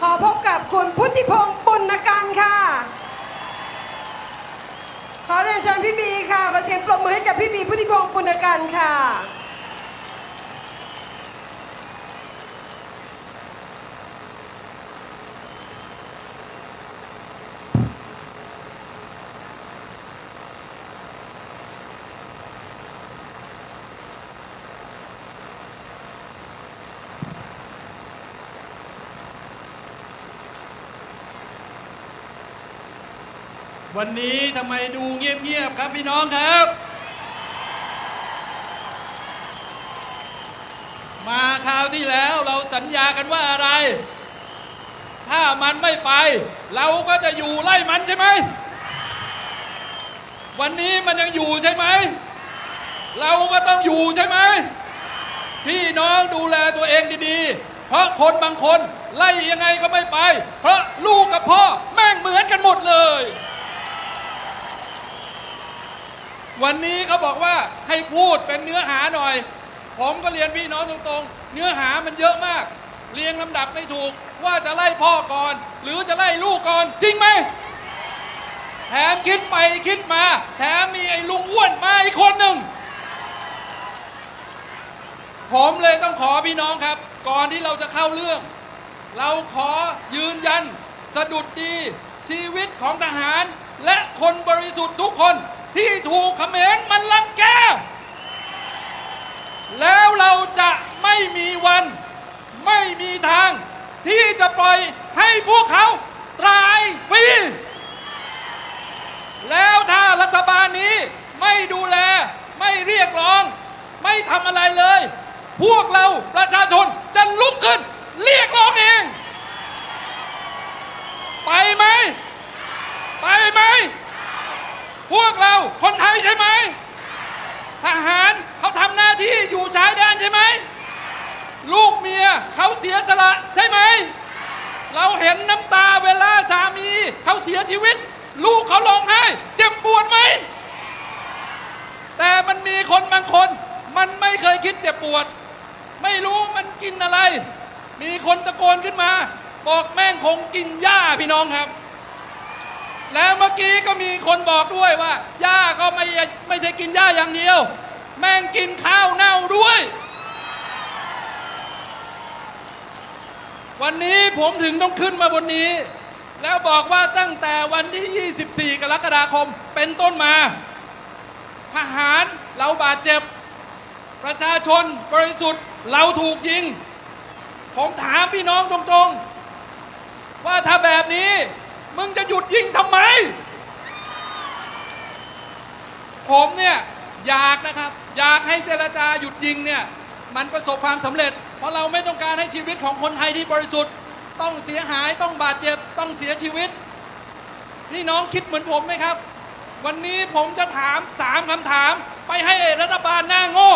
ขอพบกับคุณพุทธิพงศ์ปุณกันค่ะ ขอเรียนเชิญพี่บีค่ะขอเสียงปรบมือให้กับพี่บีพุทธิพงศ์ปุณกันค่ะ วันนี้ทำไมดูเงียบๆครับพี่น้องครับ มาคราวที่แล้วเราสัญญากันว่าอะไร ถ้ามันไม่ไป เราก็จะอยู่ไล่มันใช่ไหม วันนี้มันยังอยู่ใช่ไหม เราก็ต้องอยู่ใช่ไหม พี่น้องดูแลตัวเองดีๆ เพราะคนบางคนไล่ยังไงก็ไม่ไป เพราะลูกกับพ่อแม่งเหมือนกันหมดเลย วันนี้เขาบอกว่าให้พูดเป็นเนื้อหาหน่อย ผมก็เรียนพี่น้องตรงๆ เนื้อหามันเยอะมาก เรียงลำดับไม่ถูกว่าจะไล่พ่อก่อน หรือจะไล่ลูกก่อน จริงไหมแถมคิดไปคิดมา แถมมีไอ้ลุงอ้วนมาอีกคนหนึ่งผมเลยต้องขอพี่น้องครับ ก่อนที่เราจะเข้าเรื่อง เราขอยืนยัน สะดุดดี ชีวิตของทหาร และคนบริสุทธิ์ทุกคน ที่ถูกเขมรมันลังแก แล้วเราจะไม่มีวัน ไม่มีทาง ที่จะปล่อยให้พวกเขาตายฟรี แล้วถ้ารัฐบาลนี้ไม่ดูแล ไม่เรียกร้อง ไม่ทำอะไรเลย พวกเราประชาชนจะลุกขึ้น เรียกร้องเอง ไปไหม ไปไหม พวกเราคนไทยใช่ไหม ทหารเขาทำหน้าที่อยู่ชายแดนใช่ไหม ลูกเมียเขาเสียสละใช่ไหม เราเห็นน้ำตาเวลาสามีเขาเสียชีวิต ลูกเขาร้องไห้เจ็บปวดไหม แต่มันมีคนบางคน มันไม่เคยคิดเจ็บปวด ไม่รู้มันกินอะไร มีคนตะโกนขึ้นมา บอกแม่ งกินหญ้าพี่น้องครับ แล้วเมื่อกี้ก็มีคนบอกด้วยว่าหญ้าก็ไม่ไม่ใช่กินหญ้าอย่างเดียว แม่งกินข้าวเน่าด้วย วันนี้ผมถึงต้องขึ้นมาบนนี้ แล้วบอกว่าตั้งแต่วันที่ 24 กรกฎาคมเป็นต้นมา ทหารเราบาดเจ็บ ประชาชนบริสุทธิ์เราถูกยิงผมถามพี่น้องตรงๆ ว่าถ้าแบบนี้ มึงจะหยุดยิงทำไม ผมเนี่ยอยากนะครับ อยากให้เจรจาหยุดยิงเนี่ย มันประสบความสำเร็จ เพราะเราไม่ต้องการให้ชีวิตของคนไทยที่บริสุทธิ์ ต้องเสียหายต้องบาดเจ็บต้องเสียชีวิต นี่น้องคิดเหมือนผมไหมครับ วันนี้ผมจะถามสามคำถาม ไปให้รัฐบาลหน้าโง่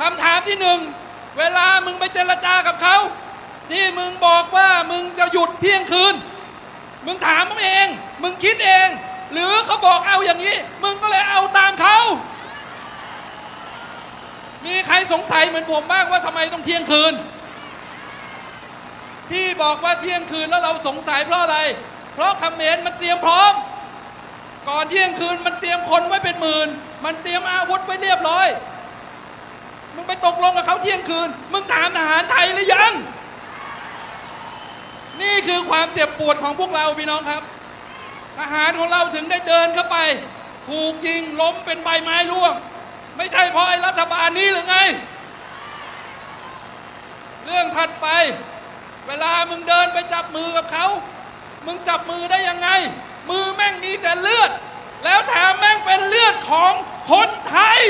คำถามที่หนึ่งเวลามึงไปเจรจากับเขา ที่มึงบอกว่ามึงจะหยุดเที่ยงคืน มึงถามมึงเอง มึงคิดเอง หรือเขาบอกเอาอย่างนี้ มึงก็เลยเอาตามเขา มีใครสงสัยเหมือนผมบ้างว่าทำไมต้องเที่ยงคืน ที่บอกว่าเที่ยงคืนแล้วเราสงสัยเพราะอะไร เพราะคำเมรมันเตรียมพร้อม ก่อนเที่ยงคืนมันเตรียมคนไว้เป็นหมื่น มันเตรียมอาวุธไว้เรียบร้อย มึงไปตกลงกับเขาเที่ยงคืน มึงถามทหารไทยหรือยัง นี่คือความเจ็บปวดของพวกเราพี่น้องครับ ทหารของเราถึงได้เดินเข้าไป ถูกยิงล้มเป็นใบไม้ร่วง ไม่ใช่เพราะไอ้รัฐบาลนี้หรือไง เรื่องถัดไป เวลามึงเดินไปจับมือกับเขา มึงจับมือได้ยังไง มือแม่งมีแต่เลือด แล้วแถมแม่งเป็นเลือดของคนไทย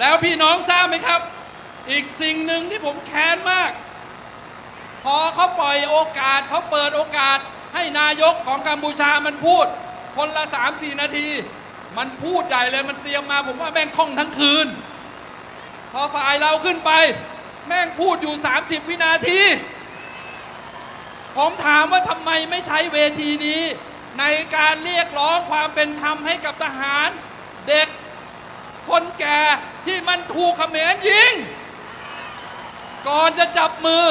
แล้วพี่น้องทราบไหมครับ อีกสิ่งหนึ่งที่ผมแค้นมาก พอเขาปล่อยโอกาสเขาเปิดโอกาสให้นายกของกัมพูชามันพูด คนละ3-4นาที มันพูดใหญ่เลยมันเตรียมมาผมว่าแม่งท่องทั้งคืน พอฝ่ายเราขึ้นไป แม่งพูดอยู่ 30 วินาที ผมถามว่าทำไมไม่ใช้เวทีนี้ ในการเรียกร้องความเป็นธรรมให้กับทหาร เด็ก คนแก่ที่มันถูกเขมรยิง ก่อนจะจับมือ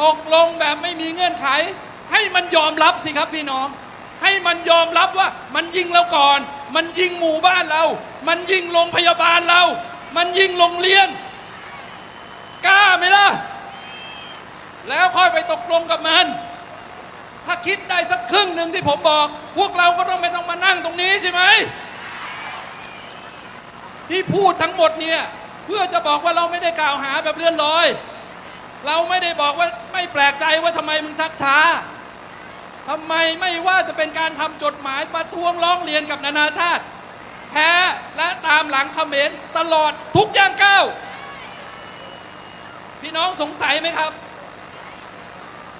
ตกลงแบบไม่มีเงื่อนไข ให้มันยอมรับสิครับพี่น้อง ให้มันยอมรับว่ามันยิงเราก่อน มันยิงหมู่บ้านเรา มันยิงโรงพยาบาลเรา มันยิงโรงเรียนกล้าไหมล่ะ แล้วค่อยไปตกลงกับมัน ถ้าคิดได้สักครึ่งหนึ่งที่ผมบอก พวกเราก็ต้องไม่ต้องมานั่งตรงนี้ใช่ไหม ที่พูดทั้งหมดเนี่ย เพื่อจะบอกว่าเราไม่ได้กล่าวหาแบบเลื่อนลอย เราไม่ได้บอกว่าไม่แปลกใจว่าทำไมมึงชักช้าทำไมไม่ว่าจะเป็นการทำจดหมายประท้วงร้องเรียนกับนานาชาติ แพ้และตามหลังเขมรตลอดทุกย่างก้าวพี่น้องสงสัยไหมครับ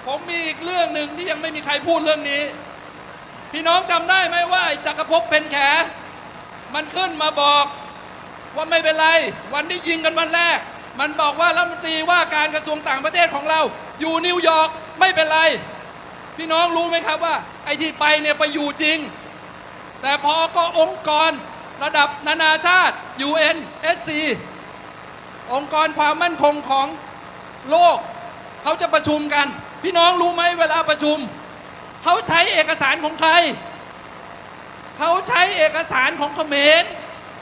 ผมมีอีกเรื่องหนึ่งที่ยังไม่มีใครพูดเรื่องนี้ พี่น้องจำได้ไหมว่าจักรภพเป็นแขมันขึ้นมาบอก ว่าไม่เป็นไร วันที่ยิงกันวันแรก มันบอกว่ารัฐมนตรีว่าการกระทรวงต่างประเทศของเรา อยู่นิวยอร์กไม่เป็นไร พี่น้องรู้ไหมครับว่า ไอ้ที่ไปเนี่ยไปอยู่จริง แต่พอก็องค์กรระดับนานาชาติ UN SC องค์กรความมั่นคงของโลก เขาจะประชุมกัน พี่น้องรู้ไหมเวลาประชุม เขาใช้เอกสารของใคร เขาใช้เอกสารของเขมร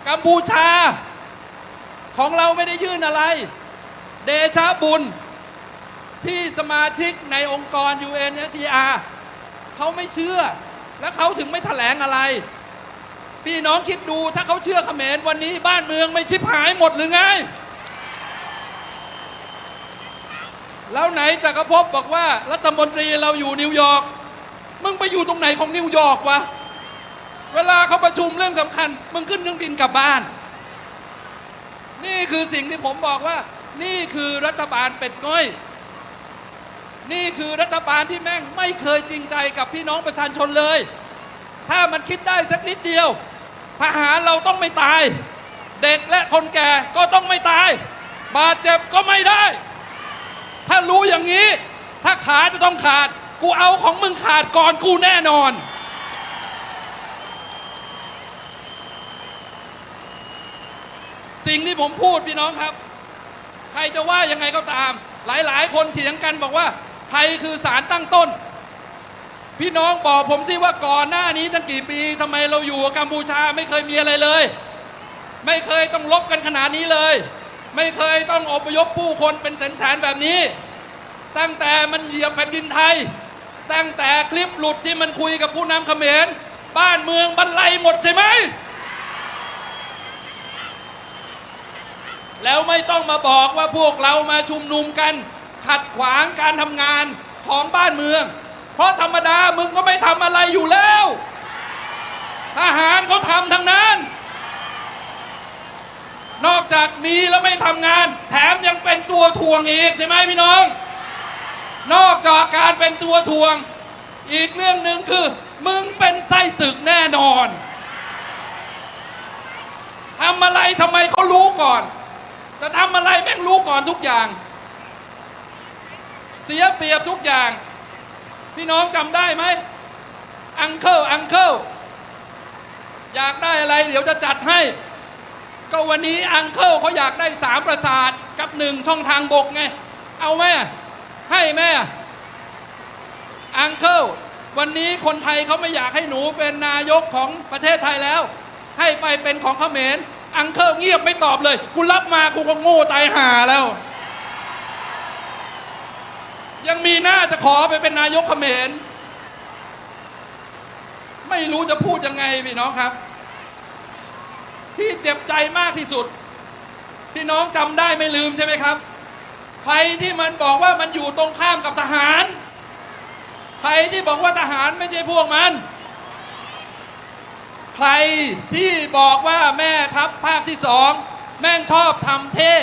กัมพูชา ของเราไม่ได้ยื่นอะไร เดชะบุญที่สมาชิกในองค์กร UNSCR เขาไม่เชื่อ และเขาถึงไม่แถลงอะไร พี่น้องคิดดูถ้าเขาเชื่อเขมรวันนี้บ้านเมืองไม่ชิบหายหมดหรือไง แล้วไหนจักรภพบอกว่ารัฐมนตรีเราอยู่นิวยอร์กมึงไปอยู่ตรงไหนของนิวยอร์กวะ เวลาเขาประชุมเรื่องสำคัญ มึงขึ้นเครื่องบินกลับบ้าน นี่คือสิ่งที่ผมบอกว่า นี่คือรัฐบาลเป็ดง่อย นี่คือรัฐบาลที่แม่งไม่เคยจริงใจกับพี่น้องประชาชนเลย ถ้ามันคิดได้สักนิดเดียวทหารเราต้องไม่ตาย เด็กและคนแก่ก็ต้องไม่ตาย บาดเจ็บก็ไม่ได้ ถ้ารู้อย่างนี้ ถ้าขาจะต้องขาด กูเอาของมึงขาดก่อนกูแน่นอน สิ่งที่ผมพูดพี่น้องครับ ใครจะว่ายังไงก็ตาม หลายๆ คนเถียงกันบอกว่าไทยคือสารตั้งต้น พี่น้องบอกผมสิว่าก่อนหน้านี้ตั้งกี่ปีทำไมเราอยู่กับกัมพูชาไม่เคยมีอะไรเลย ไม่เคยต้องลบกันขนาดนี้เลย ไม่เคยต้องอพยพผู้คนเป็นแสนๆแบบนี้ ตั้งแต่มันเหยียบแผ่นดินไทย ตั้งแต่คลิปหลุดที่มันคุยกับผู้นำเขมร บ้านเมืองบรรลัยหมดใช่ไหม แล้วไม่ต้องมาบอกว่าพวกเรามาชุมนุมกัน ขัดขวางการทำงานของบ้านเมือง เพราะธรรมดามึงก็ไม่ทำอะไรอยู่แล้ว ทหารเขาทำทั้งนั้น นอกจากมีแล้วไม่ทำงาน แถมยังเป็นตัวทวงอีกใช่ไหมพี่น้อง นอกจากการเป็นตัวทวง อีกเรื่องหนึ่งคือ มึงเป็นไส้ศึกแน่นอนทำอะไรทำไมเขารู้ก่อน แต่ทำอะไรแม่งรู้ก่อนทุกอย่าง เสียเปรียบทุกอย่าง พี่น้องจำได้ไหมอังเคิลอังเคิลอยากได้อะไร เดี๋ยวจะจัดให้ ก็วันนี้อังเคิลเขาอยากได้สามประสาทกับหนึ่งช่องทางบกไง เอาแม่ ให้แม่อังเคิลวันนี้คนไทยเขาไม่อยากให้หนูเป็นนายกของประเทศไทยแล้ว ให้ไปเป็นของเขมร อังเคิลเงียบไม่ตอบเลย กูรับมากูก็โง่ตายห่าแล้ว ยังมีหน้าจะขอไปเป็นนายกเขมร ไม่รู้จะพูดยังไงพี่น้องครับ ที่เจ็บใจมากที่สุด พี่น้องจำได้ไม่ลืมใช่ไหมครับ ใครที่มันบอกว่ามันอยู่ตรงข้ามกับทหาร ใครที่บอกว่าทหารไม่ใช่พวกมัน ใครที่บอกว่าแม่ทัพภาคที่สองแม่งชอบทำเท่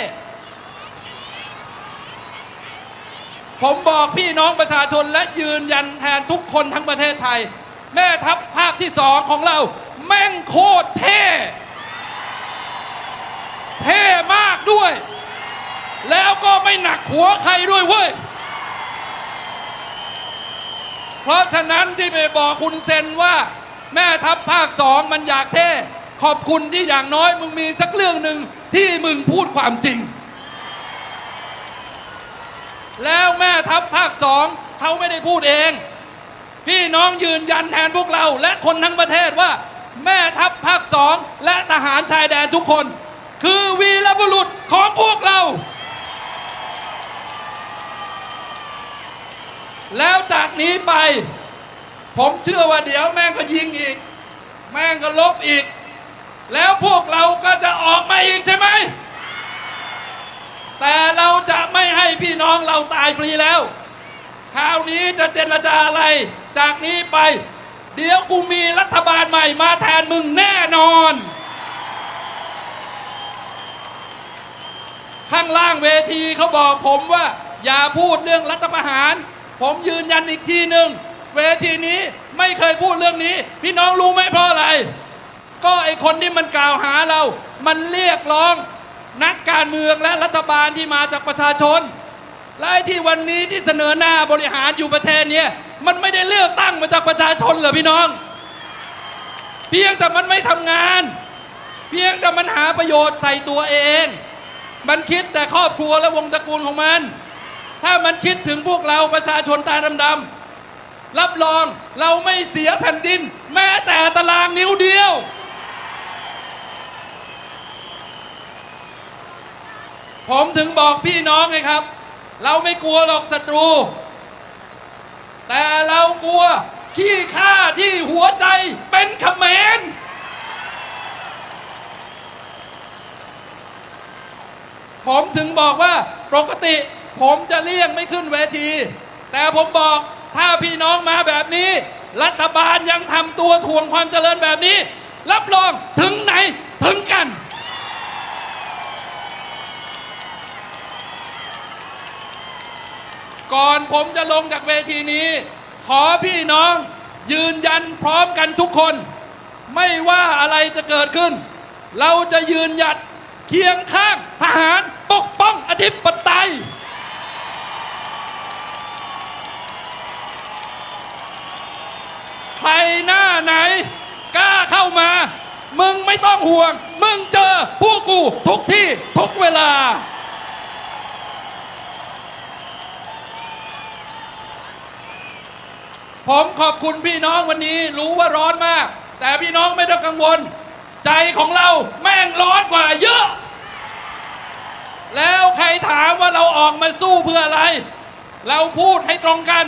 ผมบอกพี่น้องประชาชนและยืนยันแทนทุกคนทั้งประเทศไทย แม่ทัพภาคที่สองของเรา แม่งโคตรเท่ เท่มากด้วย แล้วก็ไม่หนักหัวใครด้วยเว้ยเพราะฉะนั้นที่ไปบอกคุณเซนว่า แม่ทัพภาคสองมันอยากเท่ขขอบคุณที่อย่างน้อยมึงมีสักเรื่องหนึ่งที่มึงพูดความจริง แล้วแม่ทัพภาคสองเขาไม่ได้พูดเอง พี่น้องยืนยันแทนพวกเรา และคนทั้งประเทศว่า แม่ทัพภาคสองและทหารชายแดนทุกคน คือวีรบุรุษของพวกเรา แล้วจากนี้ไป ผมเชื่อว่าเดี๋ยวแม่งก็ยิงอีก แม่งก็ลบอีก แล้วพวกเราก็จะออกมาอีกใช่ไหม แต่เราจะไม่ให้พี่น้องเราตายฟรีแล้ว คราวนี้จะเจรจาอะไร จากนี้ไป เดี๋ยวกูมีรัฐบาลใหม่มาแทนมึงแน่นอน ข้างล่างเวทีเขาบอกผมว่า อย่าพูดเรื่องรัฐประหาร ผมยืนยันอีกทีหนึ่ง เวทีนี้ไม่เคยพูดเรื่องนี้ พี่น้องรู้ไหมเพราะอะไร ก็ไอคนที่มันกล่าวหาเรา มันเรียกร้องนักการเมืองและรัฐบาลที่มาจากประชาชน และไอที่วันนี้ที่เสนอหน้าบริหารอยู่ประเทศนี้มันไม่ได้เลือกตั้งมาจากประชาชนเหรอพี่น้อง เพียงแต่มันไม่ทำงาน เพียงแต่มันหาประโยชน์ใส่ตัวเอง มันคิดแต่ครอบครัวและวงตระกูลของมัน ถ้ามันคิดถึงพวกเราประชาชนตาดำๆ รับรองเราไม่เสียแผ่นดิน แม้แต่ตารางนิ้วเดียว ผมถึงบอกพี่น้องไงครับ เราไม่กลัวหรอกศัตรู แต่เรากลัวขี้ข้าที่หัวใจเป็นเขมรผมถึงบอกว่าปกติผมจะเลี่ยงไม่ขึ้นเวที แต่ผมบอก ถ้าพี่น้องมาแบบนี้ รัฐบาลยังทำตัวทวงความเจริญแบบนี้ รับรองถึงไหนถึงกัน ก่อนผมจะลงจากเวทีนี้ ขอพี่น้องยืนยันพร้อมกันทุกคน ไม่ว่าอะไรจะเกิดขึ้น เราจะยืนหยัดเคียงข้างทหารปกป้องอธิปไตย ใครหน้าไหน กล้าเข้ามา มึงไม่ต้องห่วง มึงเจอพวกกูทุกที่ทุกเวลา ผมขอบคุณพี่น้องวันนี้รู้ว่าร้อนมาก แต่พี่น้องไม่ต้องกังวล ใจของเราแม่งร้อนกว่าเยอะ แล้วใครถามว่าเราออกมาสู้เพื่ออะไร เราพูดให้ตรงกัน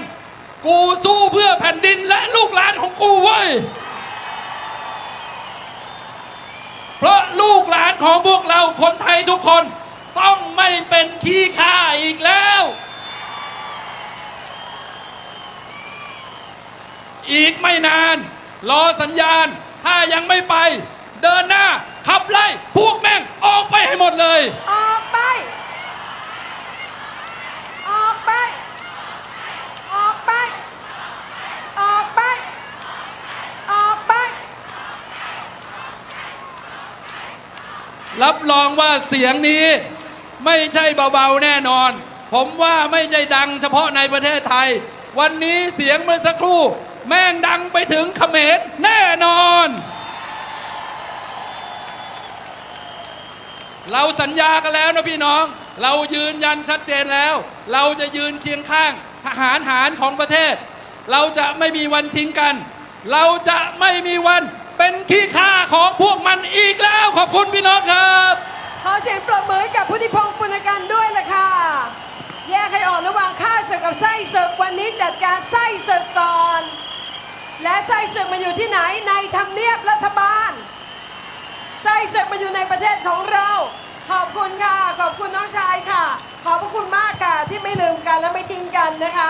กูสู้เพื่อแผ่นดินและลูกหลานของกูเว้ย เพราะลูกหลานของพวกเราคนไทยทุกคนต้องไม่เป็นขี้ข้าอีกแล้ว อีกไม่นาน รอสัญญาณ ถ้ายังไม่ไป เดินหน้าขับไล่พวกแม่งออกไปให้หมดเลย ออกไป ออกไป ออกไป ออกไป ออกไป รับรองว่าเสียงนี้ไม่ใช่เบาๆแน่นอน ผมว่าไม่ใช่ดังเฉพาะในประเทศไทย วันนี้เสียงเมื่อสักครู่ แม่งดังไปถึงเขมรแน่นอน เราสัญญากันแล้วนะพี่น้อง เรายืนยันชัดเจนแล้ว เราจะยืนเคียงข้างทหารหารของประเทศ เราจะไม่มีวันทิ้งกัน เราจะไม่มีวันเป็นขี้ข้าของ ศึกก่อน และไส้ศึกมาอยู่ที่ไหนในทำเนียบรัฐบาลไส้ศึกมาอยู่ในประเทศของเรา ขอบคุณค่ะ ขอบคุณน้องชายค่ะ ขอบพระคุณมากค่ะที่ไม่ลืมกันและไม่ทิ้งกันนะคะ